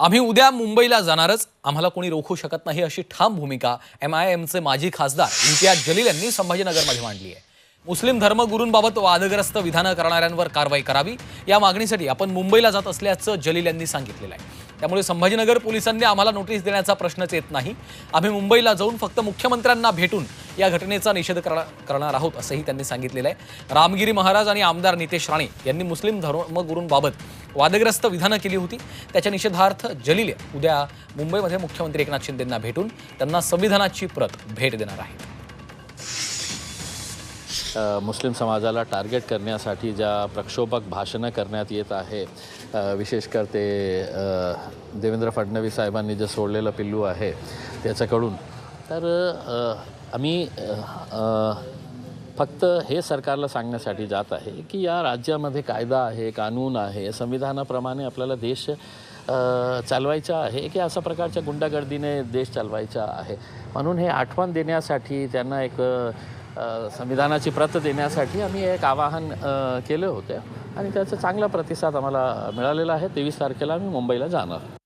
आम्ही उद्या मुंबईला जाणारच. आम्हाला कोणी रोखू शकत नाही अशी ठाम भूमिका एम आय एमचे माजी खासदार इम्तियाज जलील यांनी संभाजीनगरमध्ये मांडली आहे. मुस्लिम धर्मगुरूंबाबत वादग्रस्त विधानं करणाऱ्यांवर कारवाई करावी. या मागणीसाठी आपण मुंबईला जात असल्याचं जलील यांनी सांगितलेलं आहे. त्यामुळे संभाजीनगर पोलिसांनी आम्हाला नोटीस देण्याचा प्रश्नच येत नाही. आम्ही मुंबईला जाऊन फक्त मुख्यमंत्र्यांना भेटून या घटनेचा निषेध करा- करणार आहोत असंही त्यांनी सांगितलेलं आहे. रामगिरी महाराज आणि आमदार नितेश राणे यांनी मुस्लिम धर्मगुरूंबाबत वादग्रस्त विधानं केली होती. त्याच्या निषेधार्थ जलील उद्या मुंबईमध्ये मुख्यमंत्री एकनाथ शिंदेंना भेटून त्यांना संविधानाची प्रत भेट देणार आहेत. मुस्लिम समाजाला टार्गेट करण्यासाठी ज्या प्रक्षोभक भाषणं करण्यात येत आहे विशेषकर ते देवेंद्र फडणवीस साहेबांनी जे सोडलेलं पिल्लू आहे त्याच्याकडून तर आम्ही फक्त हे सरकारला सांगण्यासाठी जात आहे की या राज्यामध्ये कायदा आहे कानून आहे संविधानाप्रमाणे आपल्याला देश चालवायचा आहे की अशा प्रकारच्या गुंडागर्दीने देश चालवायचा आहे. म्हणून हे आठवण देण्यासाठी त्यांना एक संविधानाची प्रत देण्यासाठी आम्ही एक आवाहन केलं होतं आणि त्याचा चांगला प्रतिसाद आम्हाला मिळालेला आहे. तेवीस तारखेला आम्ही मुंबईला जाणार.